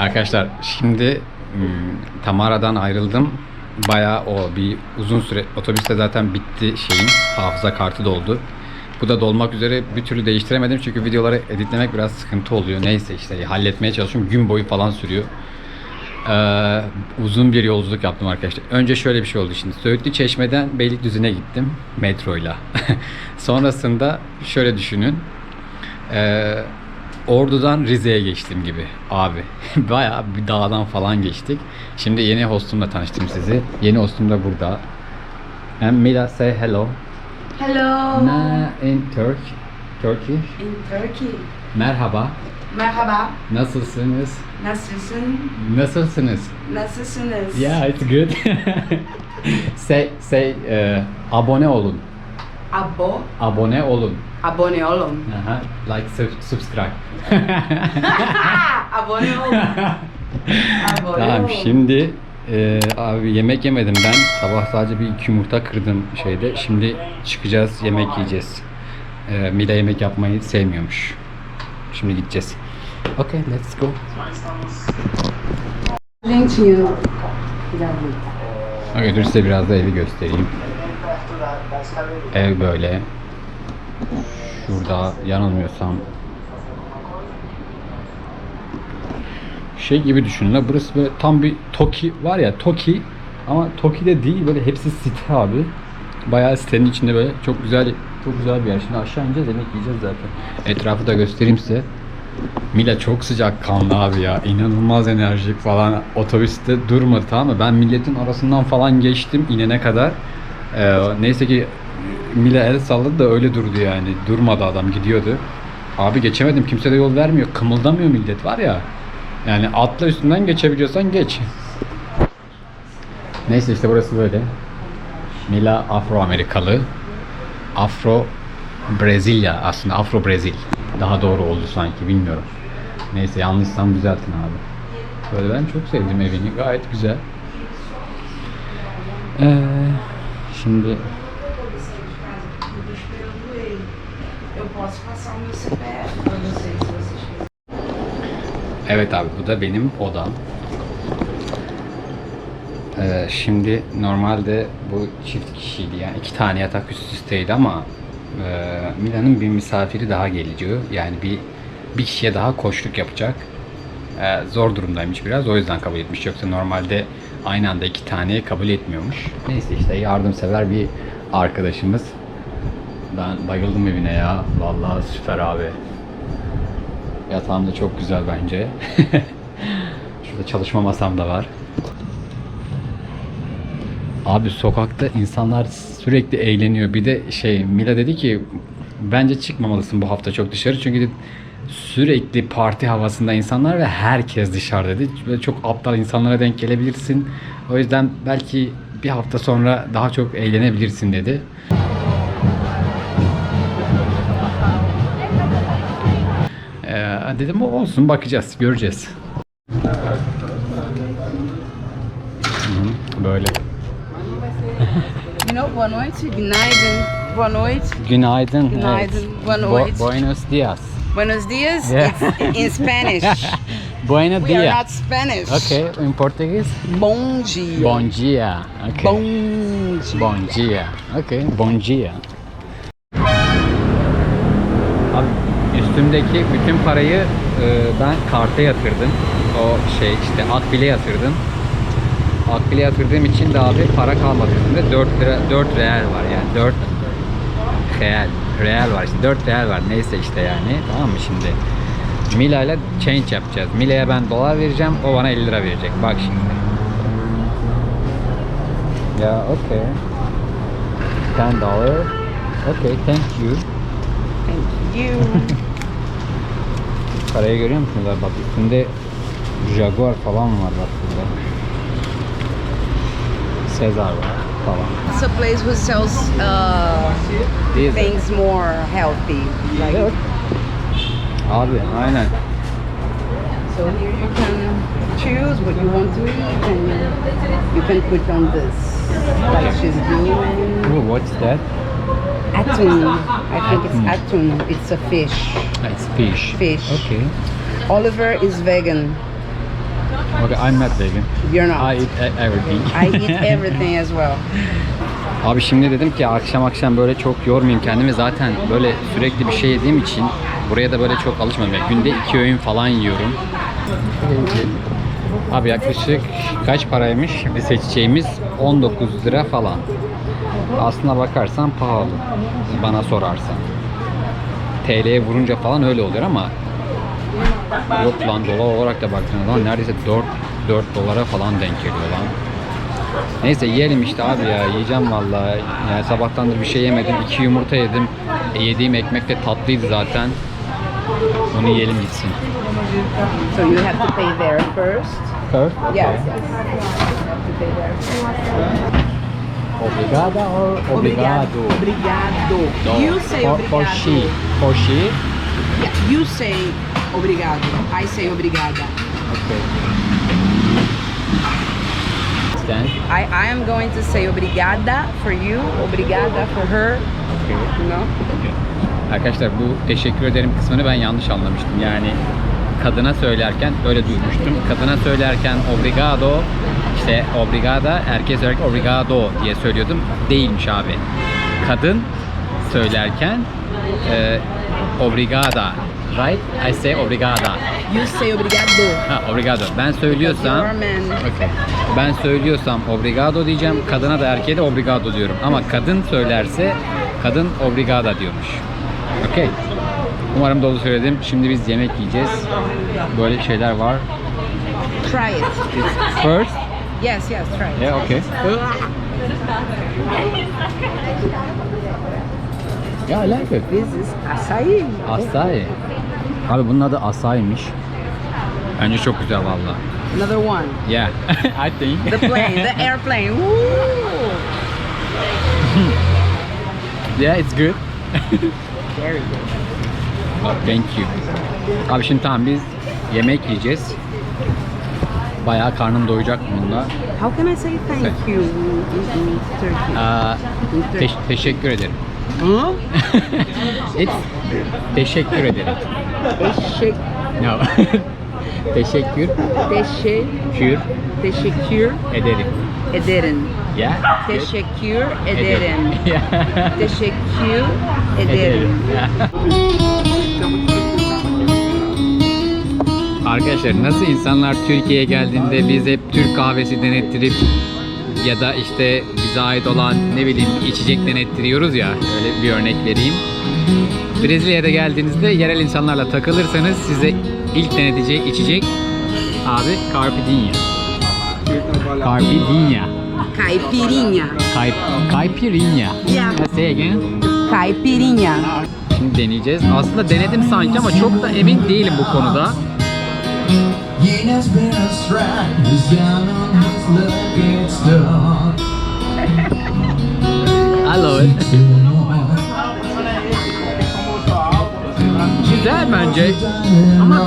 Arkadaşlar şimdi hmm, Tamara'dan ayrıldım. Bayağı o bir uzun süre otobüste zaten bitti şeyin hafıza kartı doldu. Bu da dolmak üzere bir türlü değiştiremedim çünkü videoları editlemek biraz sıkıntı oluyor. Neyse işte halletmeye çalışıyorum. Gün boyu falan sürüyor. Ee, uzun bir yolculuk yaptım arkadaşlar. Önce şöyle bir şey oldu şimdi. Söğütlü Çeşme'den Beylikdüzü'ne gittim metroyla. Sonrasında şöyle düşünün. Ee, Ordu'dan Rize'ye geçtim gibi abi. Bayağı bir dağdan falan geçtik. Şimdi yeni hostumla tanıştım sizi. Yeni hostum da burada. And Mila say hello. Hello. Na in Turk. Turkish. In Turkey. Merhaba. Merhaba. Nasılsınız? Nasılsın? Nasılsınız? Nasılsınız? Yeah, it's good. say say e, abone olun. Abo. Abone olun. Abone olun. Aha, like sub- subscribe. Abone olun. Abone Tamam olun. şimdi e, abi yemek yemedim ben. Sabah sadece bir iki yumurta kırdım şeyde. Şimdi çıkacağız yemek yiyeceğiz. E, Mila yemek yapmayı sevmiyormuş. Şimdi gideceğiz. Okay, let's go. Lentinho. Okay, dur size biraz da evi göstereyim. Ev böyle. Şurada yanılmıyorsam şey gibi düşünün la burası böyle tam bir Toki var ya Toki ama Toki'de değil böyle hepsi site abi. Bayağı sitenin içinde böyle çok güzel çok güzel bir yer. Şimdi aşağı ineceğiz yemek yiyeceğiz zaten. Etrafı da göstereyim size. Mila çok sıcak kanlı abi ya. İnanılmaz enerjik falan. Otobüste durmadı tamam mı? Ben milletin arasından falan geçtim inene kadar. Ee, neyse ki Mila el salladı da öyle durdu yani. Durmadı adam gidiyordu. Abi geçemedim. Kimse de yol vermiyor. Kımıldamıyor millet var ya. Yani atla üstünden geçebiliyorsan geç. Neyse işte burası böyle. Mila Afro-Amerikalı. Afro Brezilya aslında Afro Brezil. Daha doğru oldu sanki bilmiyorum. Neyse yanlışsam düzeltin abi. Böyle ben çok sevdim evini. Gayet güzel. Ee, şimdi. Evet abi bu da benim odam. Ee, şimdi normalde bu çift kişiydi yani iki tane yatak üst üsteydi ama e, Milan'ın bir misafiri daha geliyor. Yani bir bir kişiye daha koşluk yapacak. Ee, zor durumdaymış biraz o yüzden kabul etmiş. Yoksa normalde aynı anda iki taneye kabul etmiyormuş. Neyse işte yardımsever bir arkadaşımız. Ben bayıldım evine ya. Vallahi süper abi. Yatağım da çok güzel bence. Şurada çalışma masam da var. Abi sokakta insanlar sürekli eğleniyor. Bir de şey Mila dedi ki bence çıkmamalısın bu hafta çok dışarı. Çünkü sürekli parti havasında insanlar ve herkes dışarıda dedi. Böyle çok aptal insanlara denk gelebilirsin. O yüzden belki bir hafta sonra daha çok eğlenebilirsin dedi. Ee, dedim o olsun bakacağız göreceğiz. Böyle. Boa noite, günaydın, boa noite, Günaydın. Günaydın, noites. buenos dias. Buenos dias. Yeah. İn Spanish. Buenos We are not Spanish. Okay, in Portuguese? Bom dia. Bom dia. Okay. Bom dia. Bon dia. Okay, bon dia. Abi üstümdeki bütün parayı e, ben karta yatırdım. O şey işte akbile yatırdım. Akbile yatırdığım için de abi para kalmadı üstümde. 4 lira 4 real var yani 4 real. Real var işte 4 real var neyse işte yani tamam mı şimdi. Mila ile change yapacağız. Mila'ya ben dolar vereceğim o bana 50 lira verecek. Bak şimdi. Ya okay. 10 dollar. Okay, thank you. Thank you. Parayı görüyor musunuz? Bak üstünde Jaguar falan var bak burada. Sezar var It's a place who sells uh, things more healthy. Like, Evet. Abi aynen. So here you can choose what you want to eat and you can put on this. Like she's doing. Ooh, what's that? Atun. I think it's atun. It's a fish. It's fish. Fish. Okay. Oliver is vegan. Okay, I'm not vegan. You're not. I eat e- everything. I eat everything as well. Abi şimdi dedim ki akşam akşam böyle çok yormayayım kendimi. Zaten böyle sürekli bir şey yediğim için buraya da böyle çok alışmadım. Yani günde iki öğün falan yiyorum. Abi yaklaşık kaç paraymış? Bir seçeceğimiz 19 lira falan. Aslına bakarsan pahalı. Bana sorarsan. TL'ye vurunca falan öyle oluyor ama yok lan dolar olarak da baktığında zaman neredeyse 4 4 dolara falan denk geliyor lan. Neyse yiyelim işte abi ya yiyeceğim vallahi. Yani sabahtandır bir şey yemedim. iki yumurta yedim. E, yediğim ekmek de tatlıydı zaten. Onu yiyelim gitsin. So you have to pay there first. First? Yes, yes. First. Obrigada or Obrigado. No, You say for, obrigado. for she. For she? Yeah, you say obrigado. I say obrigada. Okay. Then? I, I am going to say obrigada for you, obrigada for her. Okay. You know? Arkadaşlar bu teşekkür ederim kısmını ben yanlış anlamıştım. Yani kadına söylerken öyle duymuştum. Kadına söylerken obrigado işte obrigada erkeğe söylerken obrigado diye söylüyordum. Değilmiş abi. Kadın söylerken e, obrigada. Right? I say obrigada. You say obrigado. Ha obrigado. Ben söylüyorsam. Okay. Ben söylüyorsam obrigado diyeceğim. Kadına da erkeğe de obrigado diyorum. Ama kadın söylerse kadın obrigada diyormuş. Okey. Umarım doğru söyledim. Şimdi biz yemek yiyeceğiz. Böyle şeyler var. Try it. First. Yes, yes, try it. Yeah, okay. Yeah, I like it. This is acai. Asai. Abi bunun adı asaymış. Bence çok güzel valla. Another one. Yeah, I think. The plane, the airplane. Woo! yeah, it's good. Very good. Oh, thank you. Abi şimdi tamam biz yemek yiyeceğiz. Bayağı karnım doyacak bununla. How can I say thank you in, in Turkey? Aa, In teşekkür ederim. Huh? It's teşekkür ederim. Eşek, No. teşekkür teşekkür, teşekkür ederim. ederim. Yeah. Teşekkür ederim. Yeah. Teşekkür ederim. Arkadaşlar nasıl insanlar Türkiye'ye geldiğinde biz hep Türk kahvesi denettirip ya da işte bize ait olan ne bileyim içecek denettiriyoruz ya öyle bir örnek vereyim. Brezilya'da geldiğinizde yerel insanlarla takılırsanız size ilk deneteceği içecek abi Carpidinha. Carpidinha. Caipirinha. Caipirinha. Yeah. Say again. Caipirinha. Şimdi deneyeceğiz. Aslında denedim sanki ama çok da emin değilim bu konuda. Yena's been a strike, he's down on his luck, it's done. I love it. Güzel bence. Ama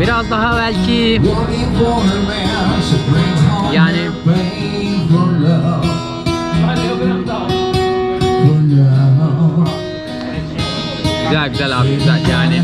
biraz daha belki Yani- güzel güzel abi güzel yani.